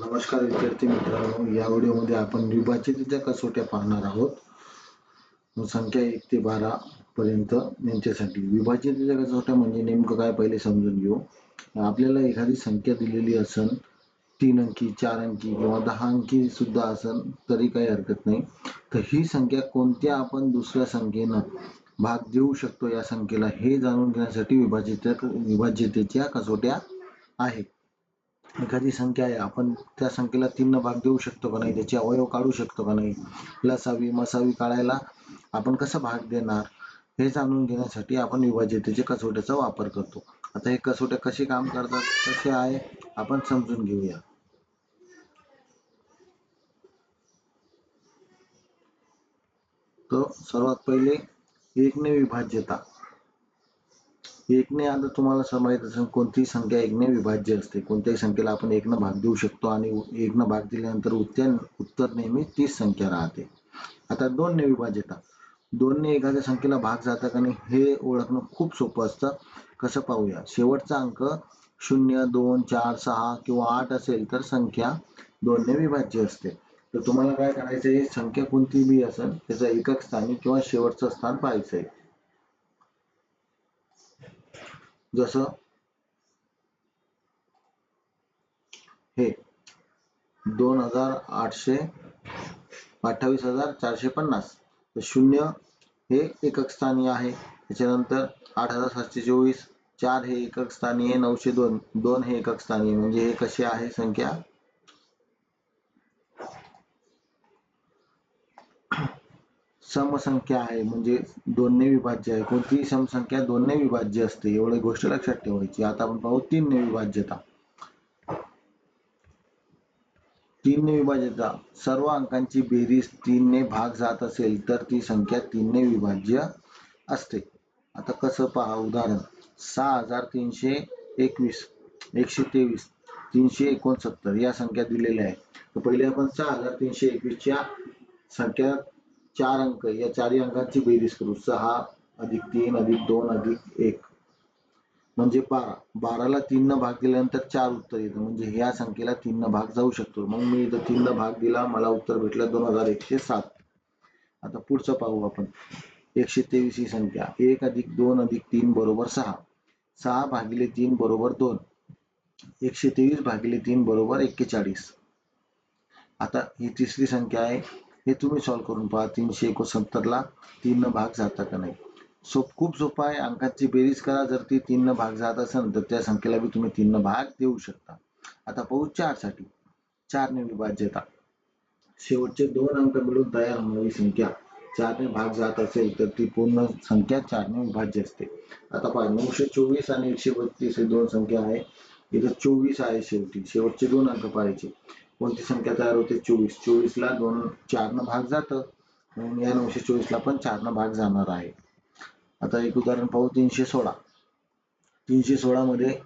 नमस्कार विद्यार्थी मित्रांनो या व्हिडिओमध्ये आपण विभाज्यतेच्या कसोट्या पाहणार आहोत? संख्या एक ते बारा पर्यंत यांच्यासाठी विभाज्यतेच्या कसोट्या म्हणजे नेमकं काय पहिले समजून घेऊ. आपल्याला एखादी संख्या दिलेली असन तीन अंकी चार अंकी किंवा दहा अंकी सुद्धा असन तरी काही हरकत नाही. तर ही संख्या कोणत्या आपण दुसऱ्या संख्येनं भाग देऊ शकतो या संख्येला हे जाणून घेण्यासाठी विभाजित विभाज्यतेच्या कसोट्या आहेत? एखादी संख्या आहे आपण त्या संख्येला तीन भाग देऊ शकतो का नाही? त्याचे अवयव काढू शकतो का नाही? लसावी मसावी काढायला आपण कसा भाग देणार? हे जाणून घेण्यासाठी आपण विभाज्यतेच्या कसोट्याचा वापर करतो. आता हे कसोट्या कसे काम करतात? कसे आहे? आपण समजून घेऊया. तर सर्वात पहिले एकने विभाज्यता. एकने आता तुम्हाला सर माहीत असेल कोणतीही संख्या एकने विभाज्य असते. कोणत्याही संख्येला आपण एकनं भाग देऊ शकतो आणि एकनं भाग दिल्यानंतर उत्तर उत्तर नेहमी तीच संख्या राहते. आता दोनने विभाज्यता दोनने एखाद्या संख्येला भाग जाता आणि हे ओळखणं खूप सोपं असतं. कसं पाहूया? शेवटचा अंक शून्य दोन चार सहा किंवा आठ असेल तर संख्या दोनने विभाज्य असते. तर तुम्हाला काय करायचं आहे संख्या कोणती बी असेल त्याचं एकक स्थानी किंवा शेवटचं स्थान पाहायचं आहे जसं हे दोन हजार आठशे अठ्ठावीस हजार चारशे पन्नास. तर शून्य हे एकक स्थानी आहे. त्याच्यानंतर आठ हजार सातशे चोवीस चार हे एकक स्थानी आहे नऊशे दोन दोन हे एकक स्थानी म्हणजे हे कसे आहे? संख्या समसंख्या आहे म्हणजे दोनने विभाज्य आहे. कोणतीही समसंख्या दोनने विभाज्य असते. एवढी गोष्ट लक्षात ठेवायची. आता आपण पाहू तीनने विभाज्यता. तीनने विभाज्यता. सर्व अंकांची बेरीज तीनने भाग जात असेल तर ती संख्या तीनने विभाज्य असते. आता कसं पहा उदाहरण. सहा हजार तीनशे एकवीस एकशे तेवीस तीनशे एकोणसत्तर या संख्या दिलेल्या आहेत. तर पहिले आपण सहा हजार तीनशे एकवीसच्या संख्या चार अंक या चारही अंकांची बेरीज करू. सहा अधिक तीन अधिक दोन अधिक एक. म्हणजे बारा. बाराला तीन भाग दिल्यानंतर चार उत्तर येतं. म्हणजे ह्या संख्येला तीन भाग जाऊ शकतो. मग मी इथं तीन भाग दिला मला उत्तर भेटलं दोन हजार एकशे सात. आता पुढचं पाहू आपण. एकशे तेवीस ही संख्या. एक अधिक दोन अधिक तीन बरोबर सहा. सहा भागिले तीन बरोबर दोन. एकशे तेवीस भागिले तीन बरोबर एक्केचाळीस. आता ही तिसरी संख्या आहे. हे तुम्ही सॉल्व्ह करून पहा. तीनशे एकोणसत्तरला तीन भाग जाता का नाही? सो खूप सोपा आहे. अंकाची बेरीज करा. जर ती तीन भाग जात असेल तर त्या संख्येला बी तुम्ही तीन भाग देऊ शकता. आता पाहू चारसाठी चारने विभाज्यता. शेवटचे दोन अंक मिळून तयार होणारी संख्या. चारने भाग जात असेल तर ती पूर्ण संख्या चारने विभाज्य असते. आता पहा नऊशे चोवीस आणि एकशे बत्तीस हे दोन संख्या आहे. इथं चोवीस आहे शेवटी. शेवटचे दोन अंक पाहायचे. कोणती संख्या तयार होते? चोवीस. चोवीसला दोन चारनं भाग जातं. म्हणून या नऊशे चोवीसला पण चारनं भाग जाणार आहे. आता एक उदाहरण पाहू. तीनशे सोळा. तीनशे सोळा मध्ये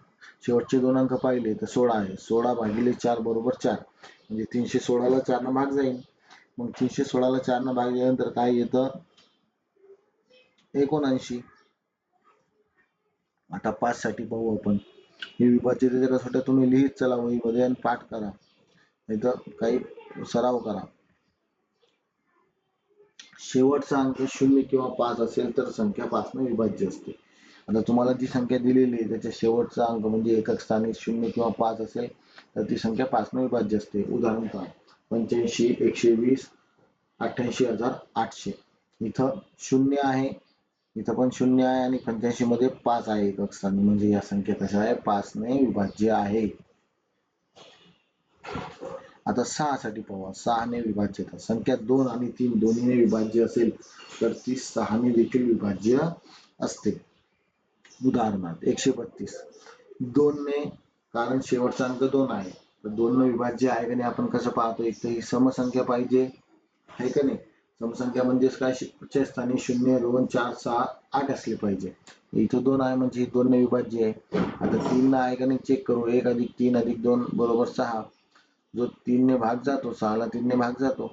शेवटचे दोन अंक पाहिले तर सोळा आहे. सोळा भागिले चार बरोबर चार. म्हणजे तीनशे सोळाला चारनं भाग जाईल. मग तीनशे सोळाला चारनं भाग गेल्यानंतर काय येतं? एकोणऐंशी. आता पाच साठी पाहू आपण. ही विभाजित कसोट्या तुम्ही लिहित चला वहीमध्ये आणि पाठ करा. इथं काही सराव करा. शेवटचा अंक शून्य किंवा पाच असेल तर संख्या पाचनं विभाज्य असते. आता तुम्हाला जी संख्या दिलेली आहे त्याच्या शेवटचा अंक म्हणजे एकक स्थानी शून्य किंवा पाच असेल तर ती संख्या पाचनं विभाज्य असते. उदाहरण पहा. पंच्याऐंशी एकशे वीस अठ्ठ्याऐंशी हजार आठशे. इथं शून्य आहे इथं पण शून्य आहे आणि पंच्याऐंशी मध्ये पाच आहे एकक स्थानी. म्हणजे या संख्या कशा आहे? पाचने विभाज्य आहे. आता सहा साठी पाहू. सहाने विभाज्यता संख्या दोन आणि तीन दोन्हीने विभाज्य असेल तर ती सहाने देखील विभाज्य असते. उदाहरणार्थ एकशे बत्तीस. दोनने कारण शेवटचा अंक दोन आहे तर दोन विभाज्य आहे का नाही आपण कसं पाहतो? एक तर ही समसंख्या पाहिजे आहे का नाही? समसंख्या म्हणजेच काय? शेवटच्या स्थानी शून्य दोन चार सहा आठ असले पाहिजे. इथं दोन आहे म्हणजे ही दोन विभाज्य आहे. आता तीन आहे का नाही? चेक करू. एक अधिक तीन अधिक दोन बरोबर सहा. जो तीनने भाग जातो सहाला तीनने भाग जातो.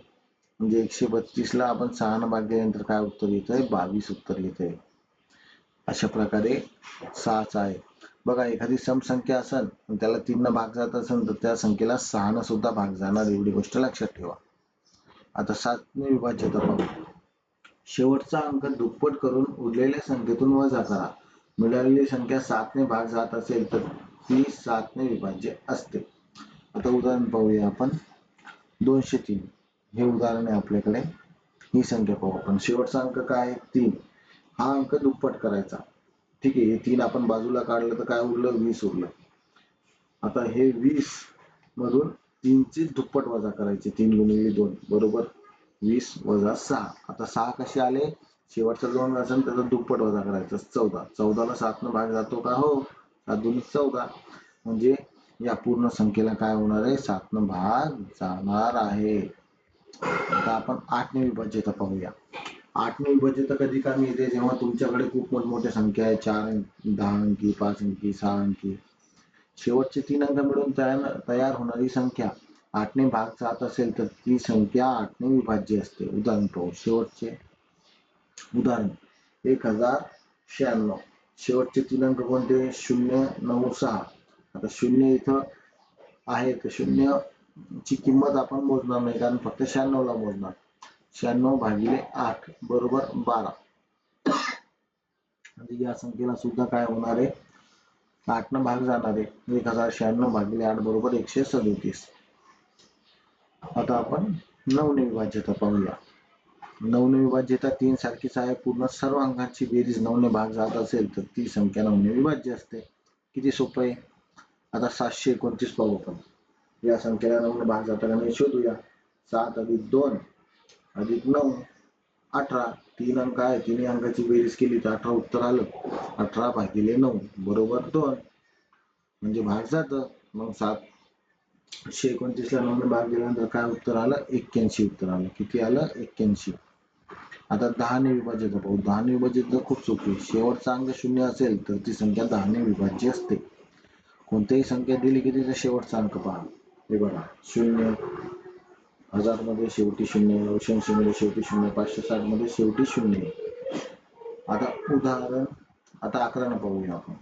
म्हणजे एकशे बत्तीस ला आपण सहानं भाग दिल्यानंतर काय उत्तर येत आहे बावीस उत्तर येत आहे अशा प्रकारे सहाचा आहे. बघा एखादी समसंख्या असेल आणि त्याला तीननं भाग जात असेल तर त्या संख्येला सहा सुद्धा भाग जाणार. एवढी गोष्ट लक्षात ठेवा. आता सातने विभाज्य पाहू. शेवटचा अंक दुप्पट करून उरलेल्या संख्येतून वजा करा. मिळालेली संख्या सातने भाग जात असेल तर ती सातने विभाज्य असते. आता उदाहरण पाहूया आपण. दोनशे तीन. हे उदाहरण आहे आपल्याकडे. ही संख्या पाहू आपण. शेवटचा अंक काय आहे? तीन. हा अंक दुप्पट करायचा. ठीक आहे हे तीन आपण बाजूला काढलं तर काय उरलं? वीस उरलं. आता हे वीस मधून तीनची दुप्पट वजा करायचे. तीन गुणिले दोन. बरोबर? वीस वजा सहा. आता सहा कसे आले? शेवटचा दोन असेल त्याचा दुप्पट वजा करायचं. चौदा. चौदाला सातनं भाग जातो का? हो. सात दोन चौदा. म्हणजे या पूर्ण संख्येला काय होणार आहे? सातनं भाग जाणार आहे. आता आपण आठने विभाज्यता पाहूया. आठने विभाज्यता कधी कामी येते जेव्हा तुमच्याकडे खूप मोठमोठ्या संख्या आहे. चार अंकी दहा अंकी पाच अंकी सहा अंकी. शेवटचे तीन अंक मिळून तयार तयार होणारी संख्या. आठने भाग जात असेल तर ती संख्या आठने विभाज्य असते. उदाहरण पाहू. शेवटचे उदाहरण. एक हजार शहाण्णव. शेवटचे तीन अंक कोणते? शून्य नऊ सहा. आता शून्य इथं आहे तर शून्य ची किंमत आपण मोजणार नाही कारण फक्त शहाण्णव ला मोजणार. शहाण्णव भागिले आठ बरोबर बारा. म्हणजे या संख्येला सुद्धा काय होणार आहे? आठ न भाग जाणार आहे. एक हजार शहाण्णव भागिले आठ बरोबर एकशे सदोतीस. आता आपण नवने विभाज्यता पाहूया. नवने विभाज्यता तीन सारखीच आहे. पूर्ण सर्व अंकांची बेरीज नवने भाग जात असेल तर ती संख्या नवने विभाज्य असते. किती सोपं आहे? आता सातशे एकोणतीस पाहू आपण. या संख्येला नऊ भाग जाताना शोधूया. सात अधिक दोन अधिक नऊ अठरा. तीन अंक आहे. तिन्ही अंकाची बेरीज केली तर अठरा उत्तर आलं. अठरा भागिले नऊ बरोबर दोन. म्हणजे भाग जात. मग सातशे एकोणतीस ला भाग दिल्यानंतर काय उत्तर आलं? एक्क्याऐंशी उत्तर आलं. किती आलं? एक्क्याऐंशी. आता दहाने विभाजित पाहू दहाने विभाज्यता खूप सोपी आहे. शेवटचा अंक शून्य असेल तर ती संख्या दहाने विभाज्य असते. कोणतीही संख्या दिली की तिचा शेवटचा अंक पहा. हे बघा शून्य हजारमध्ये शेवटी शून्य नऊशे ऐंशी मध्ये शेवटी शून्य पाचशे साठमध्ये शेवटी शून्य. आता उदाहरण आता अकरानं पाहूया आपण.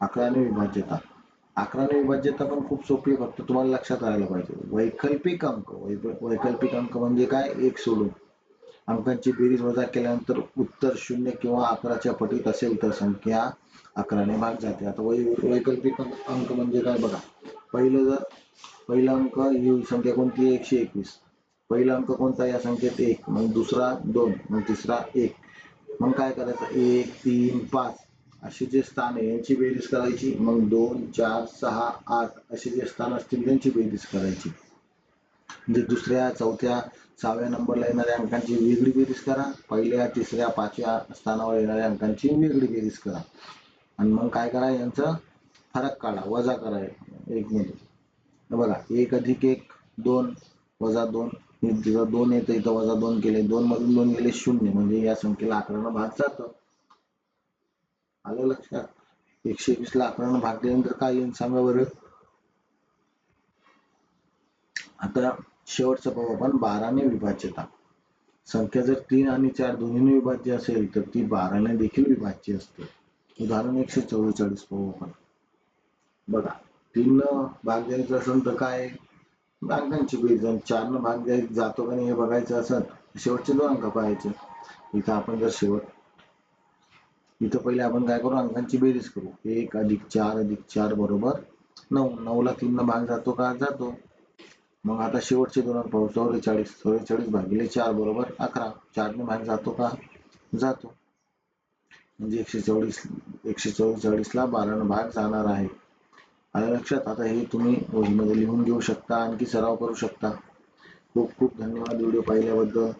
अकराने विभाज्यता. अकराने विभाज्यता पण खूप सोपी आहे फक्त तुम्हाला लक्षात राहायला पाहिजे. वैकल्पिक अंक वैकल्पिक अंक म्हणजे काय? एक सोडून. अंकांची बेरीज वजा केल्यानंतर उत्तर शून्य किंवा अकराच्या पटीत असेल तर संख्या अकराने भाग जाते. आता वै वैकल्पिक अंक म्हणजे काय बघा. पहिलं जर पहिला अंक ही संख्या कोणती? आहे एकशे एकवीस. पहिला अंक कोणता? या संख्येत एक. मग दुसरा दोन. मग तिसरा एक. मग काय करायचं? एक तीन पाच. असे जे स्थान आहे यांची बेरीज करायची. मग दोन चार सहा आठ असे जे स्थान असतील त्यांची बेरीज करायची. म्हणजे दुसऱ्या चौथ्या सहाव्या नंबरला येणाऱ्या अंकांची वेगळी बेरीज करा. पहिल्या तिसऱ्या पाचव्या स्थानावर येणाऱ्या अंकांची वेगळी बेरीज करा. आणि मग काय करा यांचा? फरक काढा. वजा करा एक मध्ये. बघा. एक अधिक एक दोन वजा दोन. तिथं दोन येतं इथं वजा दोन केले. दोन मधून दोन गेले शून्य. म्हणजे या संख्येला अकरानं भाग जात. आलं लक्षात? एकशे वीस ला अकरानं भाग दिल्यानंतर काय येईल सांगा बरं? आता शेवटचं पाहू आपण बाराने विभाज्यता संख्या जर तीन आणि चार दोन्हीने विभाज्य असेल तर ती बाराने देखील विभाज्य असते. उदाहरण एकशे चव्वेचाळीस पाहू आपण बघा तीन भाग द्यायचा असेल तर काय? अंकांची बेरीज आणि चारनं भाग द्याय जातो का नाही हे बघायचं असेल शेवटचे दोन अंक पाहायचे. इथं आपण जर शेवट इथं पहिले आपण काय करू? अंकांची बेरीज करू. एक अधिक चार अधिक चार बरोबर नऊ. नऊला तीन भाग जातो का? जातो. मग आता शेवटचे दोन अंक पाहू चौवेचाळीस चौवेचाळीस भागिले चार बरोबर अकरा. चारने भाग जातो का? जातो. म्हणजे एकशे चौवीस एकशे चौवेचाळीसला बारानं भाग जाणार आहे. आलं लक्षात आता हे तुम्ही वहीमध्ये लिहून घेऊ शकता आणखी सराव करू शकता. खूप खूप धन्यवाद व्हिडिओ पाहिल्याबद्दल.